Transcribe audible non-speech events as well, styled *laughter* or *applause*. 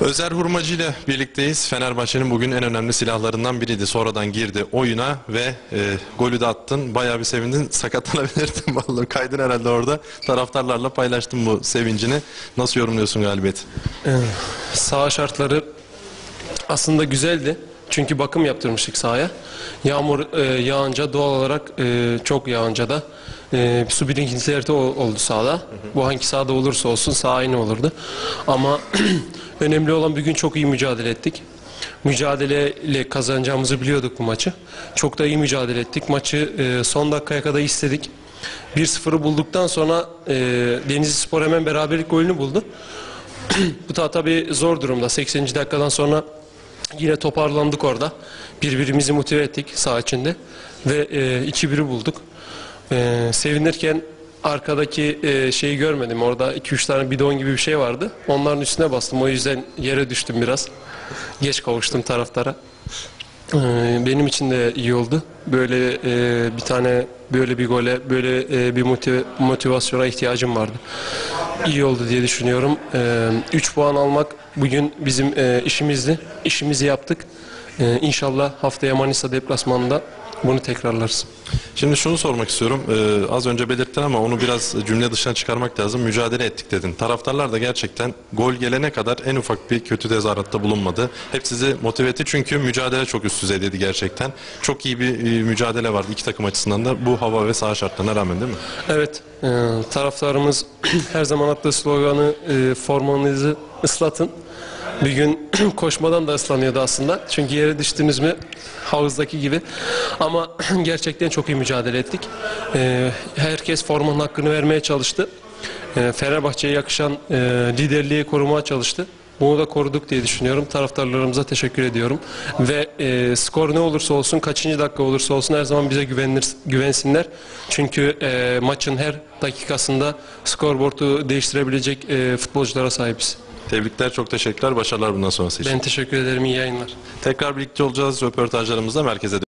Özer Hurmacı ile birlikteyiz. Fenerbahçe'nin bugün en önemli silahlarından biriydi. Sonradan girdi oyuna ve e, golü de attın. Bayağı bir sevindin. *laughs* Sakatlanabilirdin vallahi. Kaydın herhalde orada. Taraftarlarla paylaştın bu sevincini. Nasıl yorumluyorsun galibiyeti? Saha şartları aslında güzeldi. Çünkü bakım yaptırmıştık sahaya. Yağmur e, yağınca doğal olarak e, çok yağınca da e, su birikintileri oldu sahada. Bu hangi sahada olursa olsun saha aynı olurdu. Ama *clears throat* önemli olan bir gün çok iyi mücadele ettik. Mücadeleyle kazanacağımızı biliyorduk bu maçı. Çok da iyi mücadele ettik. Maçı e, son dakikaya kadar istedik. 1-0'ı bulduktan sonra e, Denizli Spor hemen beraberlik golünü buldu. *clears throat* Bu da tabii zor durumda. 80. dakikadan sonra yine toparlandık orada. Birbirimizi motive ettik saha içinde. Ve e, 2-1'i bulduk. E, sevinirken arkadaki e, şeyi görmedim. Orada 2-3 tane bidon gibi bir şey vardı. Onların üstüne bastım. O yüzden yere düştüm biraz. Geç kavuştum taraftara. Ee, Benim için de iyi oldu. Böyle e, bir tane böyle bir gole, böyle e, bir motive- motivasyona ihtiyacım vardı. İyi oldu diye düşünüyorum. 3 puan almak bugün bizim e, işimizdi. İşimizi yaptık. Ee, İnşallah haftaya Manisa deplasmanında bunu tekrarlarız. Şimdi şunu sormak istiyorum. Ee, az önce belirttin ama onu biraz cümle dışına çıkarmak lazım. Mücadele ettik dedin. Taraftarlar da gerçekten gol gelene kadar en ufak bir kötü tezahüratta bulunmadı. Hep sizi motive etti çünkü mücadele çok üst düzeydeydi gerçekten. Çok iyi bir e, mücadele vardı iki takım açısından da bu hava ve saha şartlarına rağmen değil mi? Evet, e, taraftarımız *clears throat* her zaman attığı sloganı e, formanızı ıslatın. Bir gün *clears throat* koşmadan da ıslanıyordu aslında. Çünkü yere düştünüz mü havuzdaki gibi. Ama *clears throat* gerçekten çok iyi mücadele ettik. E, herkes formanın hakkını vermeye çalıştı. E, Fenerbahçe'ye yakışan e, liderliği korumaya çalıştı. Bunu da koruduk diye düşünüyorum. Taraftarlarımıza teşekkür ediyorum. Ve e, skor ne olursa olsun, kaçıncı dakika olursa olsun her zaman bize güvenir, güvensinler. Çünkü e, maçın her dakikasında skorboardu değiştirebilecek e, futbolculara sahibiz. Tebrikler, çok teşekkürler. Başarılar bundan sonrası için. Ben teşekkür ederim. İyi yayınlar. Tekrar birlikte olacağız röportajlarımızda merkeze